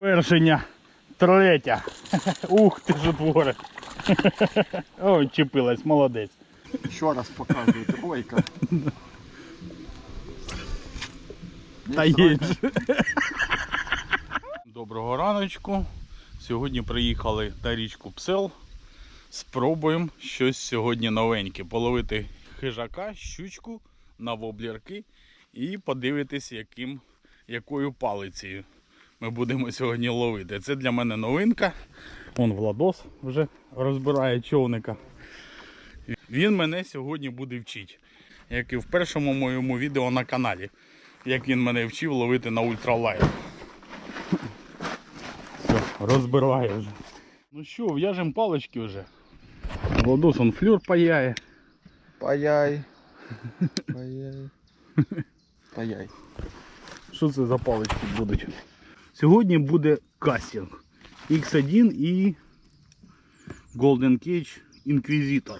Вершення третя. Ух ти ж твори. О, чіпилась, молодець. Еще раз показываю, тройка. Та є. Доброго раночку. Сьогодні приїхали на річку Псел. Спробуємо щось сьогодні новеньке. Половити хижака, щучку на воблерки і подивитись, яким, якою палицею ми будемо сьогодні ловити. Це для мене новинка. Вон Владос вже розбирає човника. Він мене сьогодні буде вчити, як і в першому моєму відео на каналі, як він мене вчив ловити на ультралайт. Все, розбирає вже. Ну що, в'яжемо палички вже. Владос он флюр паяє. Паяй. Паяй. Паяй. Що це за палички будуть? Сьогодні буде кастинг X1 і Golden Cage Inquisitor.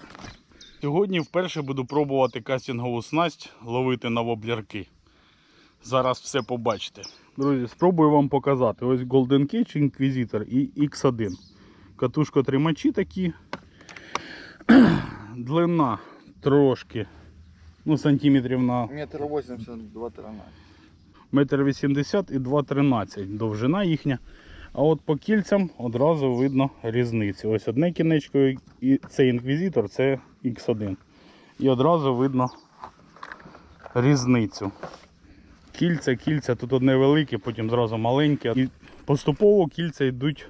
Сьогодні вперше буду пробувати кастингову снасть ловити на воблярки. Зараз все побачите. Друзі, спробую вам показати. Ось Golden Cage Inquisitor і X1. Катушка тримачі такі. Длина трошки. Ну, сантиметрів на... Метр 82 тринадцять. 1,80 і 2,13 довжина їхня. А от по кільцям одразу видно різницю. Ось одне кінечко і це інквізитор, це X1. І одразу видно різницю. Кільця, кільця, тут одне велике, потім зразу маленьке. І Поступово кільця йдуть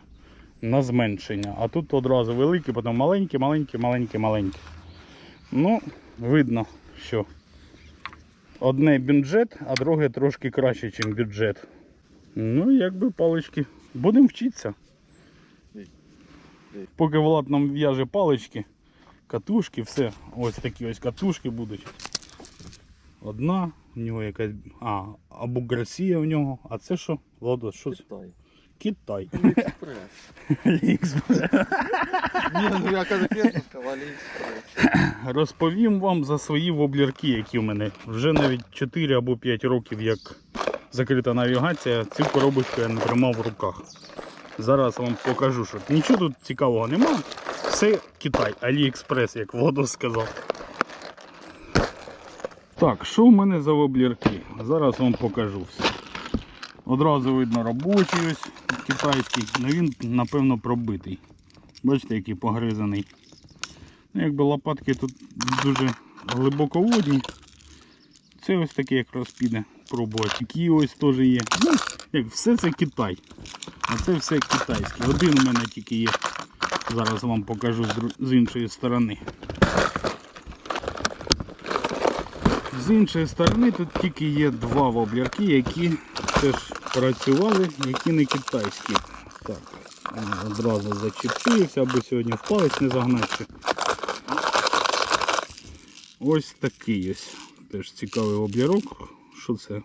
на зменшення. А тут одразу великі, потім маленькі, маленькі, маленькі, маленькі. Ну, видно, що Одне бюджет, а друге трошки краще, ніж бюджет. Ну, якби палички. Будемо вчитися. Поки Влад нам в'яже палички, катушки, все. Ось такі ось катушки будуть. Одна, у нього якась. А, або Гарсія в нього. А це що? Владос, що це? Китай. Алиэкспресс. Аліекспрес. Не, ну я Алиэкспресс. Розповім вам за свої воблерки, які в мене. Вже навіть 4 або 5 років, як закрита навігація, цю коробочку я не тримав в руках. Зараз вам покажу, що нічого тут цікавого немає. Все Китай, Аліекспрес, як Владос сказав. Так, що в мене за воблерки? Зараз вам покажу все. Одразу видно робочий ось китайський, але він напевно пробитий. Бачите, який погризаний. Ну, якби лопатки тут дуже глибоководні. Це ось таке якраз піде пробувати. Такі ось теж є. Ну, як все це Китай. А це все китайське. Один у мене тільки є. Зараз вам покажу з, іншої сторони. З іншої сторони тут тільки є два воблерки, які теж працювали, які не китайські. Так, одразу зачепився, аби сьогодні в палець не загнати. Ось такий ось. Теж цікавий облірок. Що це?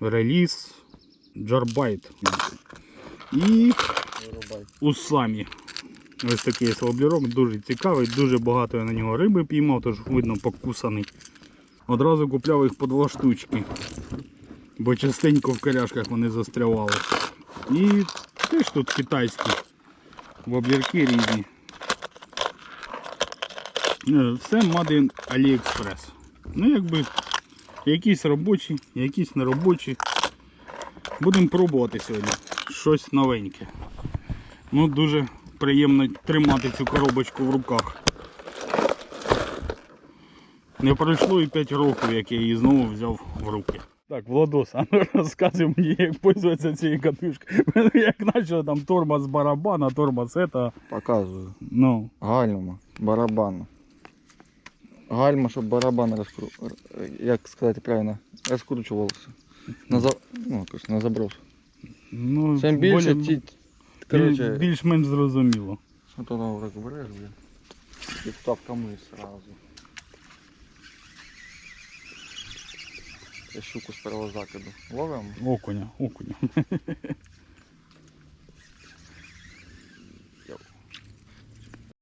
Реліз Джарбайт. І Усамі. Ось такий ось облірок, дуже цікавий, дуже багато я на нього риби піймав, тож видно покусаний. Одразу купляв їх по два штучки. Бо частенько в коряшках вони застрявали. І теж тут китайські воблірки різні. Е, Все Made in AliExpress. Ну якби якісь робочі, якісь не робочі. Будемо пробувати сьогодні. Щось новеньке. Ну дуже приємно тримати цю коробочку в руках. Не пройшло і 5 років, як я її знову взяв в руки. Так, Владос, а ну розказуй мені, як пользуватися цією катушкою. Як почав там тормоз барабана, тормоз это, Показываю. ну, Гальма, барабан. Гальма, щоб барабан розкру... як сказати правильно, розкручувався. На, за... ну, якось на заброс. ну Чим більше, более- ті... короче, більш-менш зрозуміло. от воно так береш, блін. І вставками сразу. Я щуку з першого закиду. Ловимо? Окуня, окуня.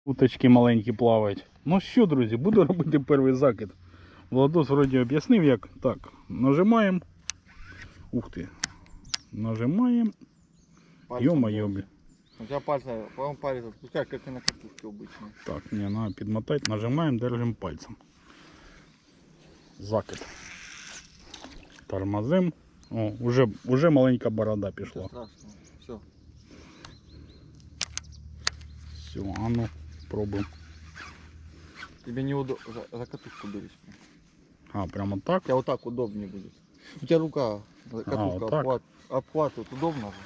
Уточки маленькі плавають. Ну що, друзі, буду робити перший закид. Владос вроді об'яснив як. Так, нажимаємо. Ух ти. Нажимаємо. Пальцем Ё-моё, делай. бля. У тебя пальцы, по-моему, палец отпускай, как и на катушке обычно. Так, не, треба підмотати, нажимаємо, держимо пальцем. Закид. Тормозим. О, уже, уже маленька борода пішла. Все. Все, а ну, пробуємо. Тебе неудобно. За, за катушку берись. А, прямо так? У тебя вот так удобнее будет. У тебя рука, за катушка, вот так? обхват, обхватывает удобно же.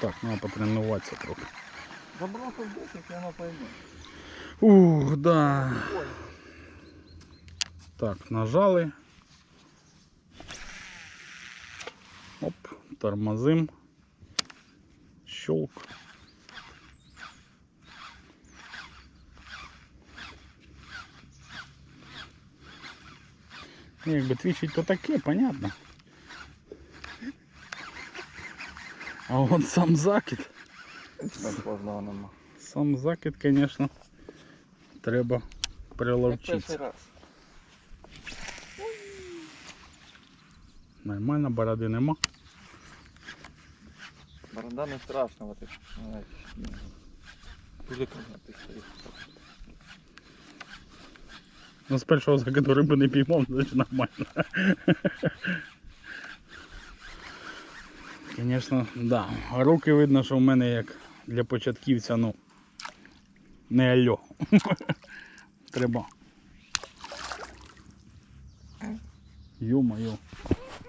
Так, треба потренуватися трохи. Забрался в бок, и она поймет. Ух, да. Ой. Так, нажали. Тормозим. Щелк. Ну, Якби твічить, то таке, понятно. А от сам закид. Сам закид, звісно, треба Как раз. Нормально, бороди нема. Борода не страшного, ты знаешь. Пуликом. Ну, з першого закиду риби не піймав, значить нормально. Звісно, да. Руки видно, що в мене як для початківця, ну. Не альо. Треба. Йо-моє.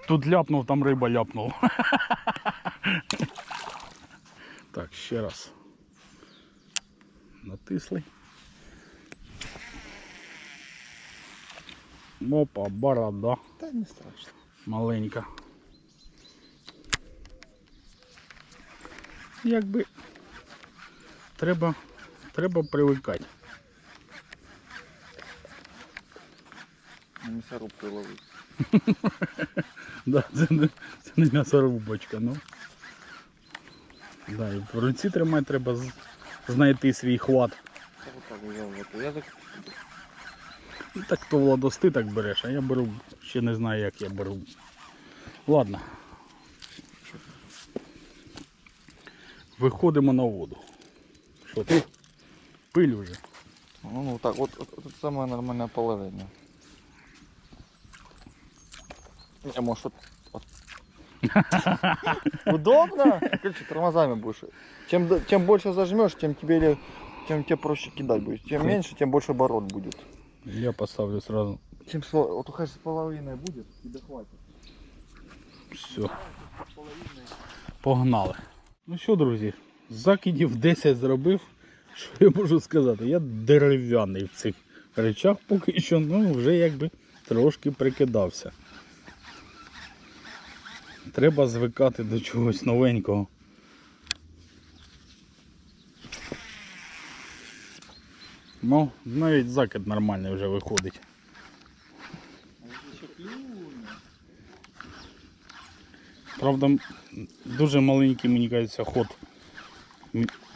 Тут ляпнув, там риба ляпнула. Так, ще раз. Натисли. Опа, борода Да не страшно. маленька. Якби треба, треба привикати. На мясорубку ловить. Да, це, не, це не м'ясорубочка, ну. Да, і в руці тримати треба знайти свій хват. Вот так. Я так то Владос, ти так береш, а я беру, ще не знаю як я беру. Ладно. Виходимо на воду. Що ти? Пиль уже. Ну, так, вот, вот это самое нормальное положение. Не, вот. Удобно? Короче, тормозами будешь. Чем, чем больше зажмешь, тем тебе, тем тебе проще кидать будет. Чем меньше, тем больше оборот будет. Я поставлю сразу. Чем сло- вот хоть с половиной будет, тебе хватит. Все. Погнали. Ну що, друзі, закидів 10 зробив. Що я можу сказати? Я дерев'яний в цих речах поки що, ну вже якби трошки прикидався. Треба звикати до чогось новенького. Ну, навіть закид нормальний вже виходить. Правда, дуже маленький, мені кажеться, ход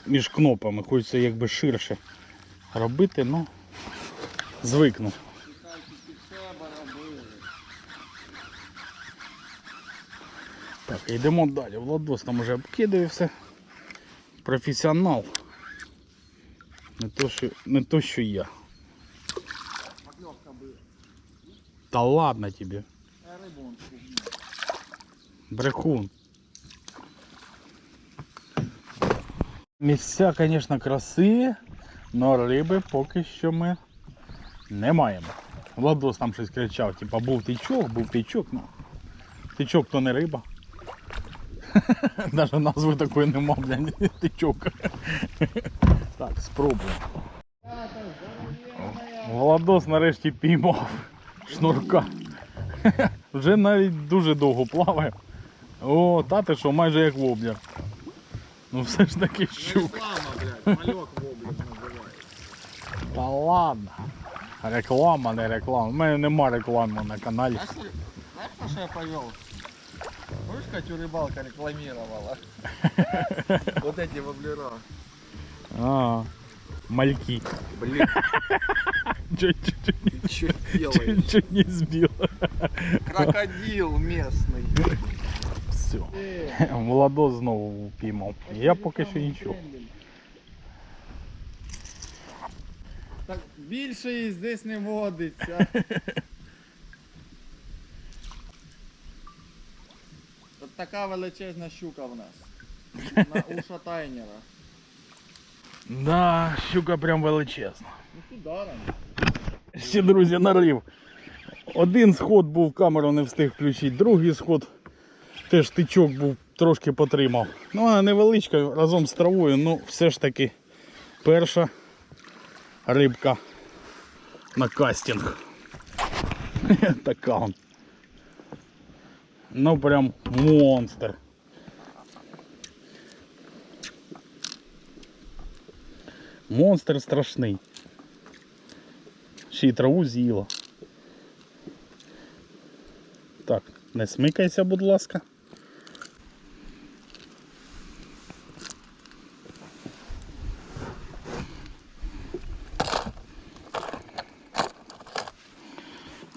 між кнопами. Хочеться якби ширше робити, ну звикну. Йдемо далі. Владос там уже обкидає все. Професіонал. Не то, що, не то, що я. Та ладно тебе. Брехун. Місця, звісно, красиві, але риби поки що ми не маємо. Владос там щось кричав, типа був тичок, був тичок, ну. Тичок то не риба. Навіть назви такої нема, блядь, тичок. Так, спробуємо. Владос нарешті піймав шнурка. Вже навіть дуже довго плаває. О, та ти що, майже як воблер. Ну все ж таки щук. Реклама, блядь, малек воблер называется. Та ладно. Реклама, не реклама. У мене нема реклами на каналі. На что я повел? Помнишь, Катю рыбалка рекламировала? Вот эти воблера. А, мальки. Блин, Чуть-чуть ты что делаешь? чуть не збив. Крокодил местный. Все. Владос знову впіймав. Я поки що нічого. Так більше і здесь не водиться. Така величезна щука в нас. На уша тайнера. Да, щука прям величезна. Ну ударом. Ще, друзі, нарив. Один сход був, камеру не встиг включити, другий сход теж тичок був, трошки потримав. Ну, вона невеличка разом з травою, ну все ж таки перша рибка на кастинг. така он. Ну прям монстр. Монстр страшний. Ще й траву з'їла. Так, не смикайся, будь ласка.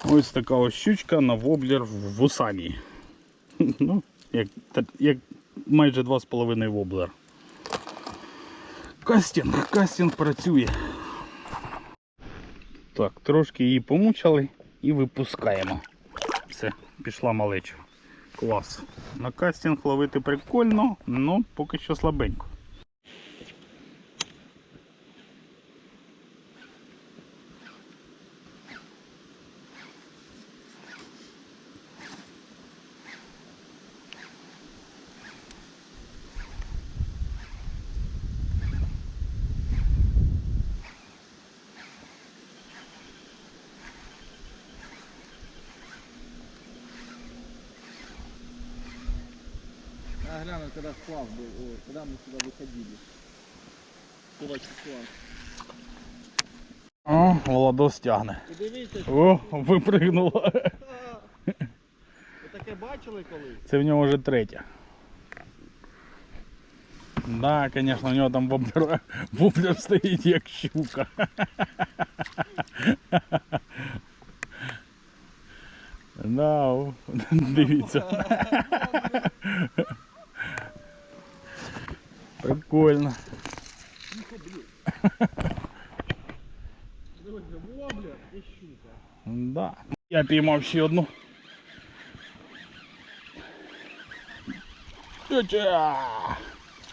Ось така ось щучка на воблер в Усані. Ну, як, як майже 2,5 воблер. Кастинг, кастинг працює. Так, трошки її помучали і випускаємо. Все, пішла малеча. Клас. На кастинг ловити прикольно, але поки що слабенько. гляну, когда сплав был, ой, когда мы сюда выходили. Сюда сплав. О, Владос тягне. І дивіться, О, випригнула. ви таке бачили колись? Це в нього вже третя. Да, звісно, у нього там воблер, воблер стоїть як щука. Да, о, дивіться. Прикольно. Друзі, воблер і щука. Да. Я піймав ще одну. Тьотя!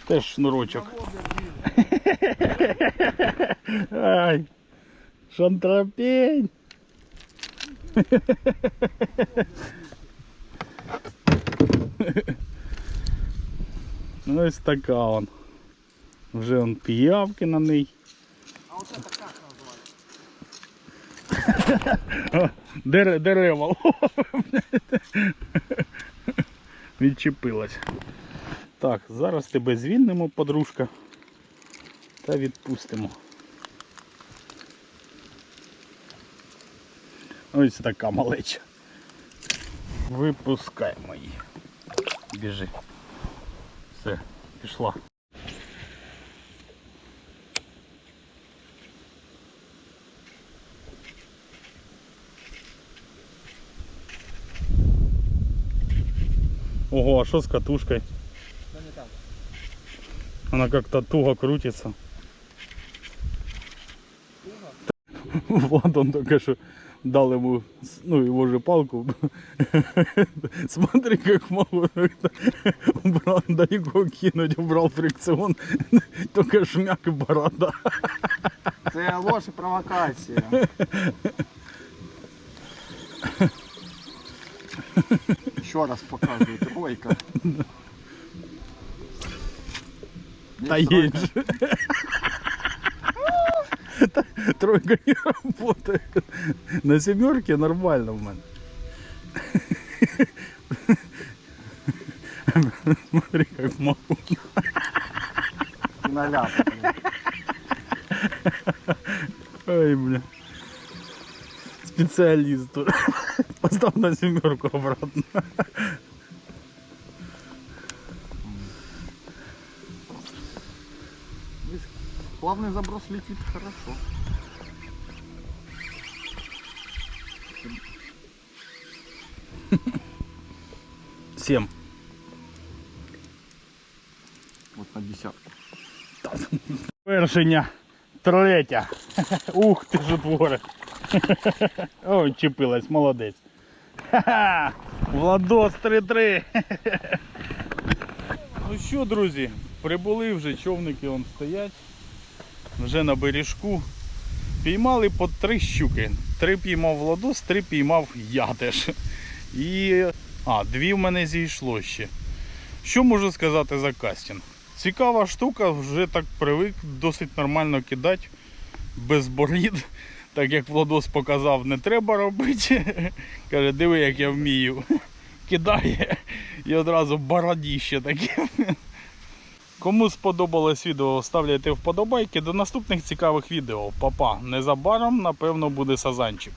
Теж шнурочок. Ай! Шантропень! Ось така он. Вже он піявки на ній. А оце так як називається? Дере, дерева. Відчепилась. Так, зараз тебе звільнимо, подружка. Та відпустимо. Ось така малеча. Випускаємо її. Біжи. Все, пішла. Ого, а что с катушкой? Це не так. Она как-то туго крутится. Туго? Влад он только что дал ему, с- ну, его же палку. Смотри, как могу убрал, далеко кинуть, убрал фрикцион. Только шмяк и борода. Це ложь і провокація. Ще раз показую, тройка. же. Та- Тройка не работает. На семерке нормально в мене. Смотри, как могу. Наляп. Ой, бля. Специалист. Поставь на семерку обратно. Плавный заброс летит хорошо. Семь. От на десятку. Вершення третя. Ух ти ж твори. Ой, чепилась, молодець. Ха-ха! Владос 3-3. Ну що, друзі, прибули вже човники он стоять. Вже на бережку. Піймали по три щуки. Три піймав Владос, три піймав я теж. І. А, дві в мене зійшло ще. Що можу сказати за кастинг? Цікава штука, вже так привик досить нормально кидати без борід. Так як Владос показав, не треба робити. Каже, диви, як я вмію. Кидає і одразу бородіще таке. Кому сподобалось відео, ставляйте вподобайки. До наступних цікавих відео. Папа, незабаром, напевно, буде сазанчик.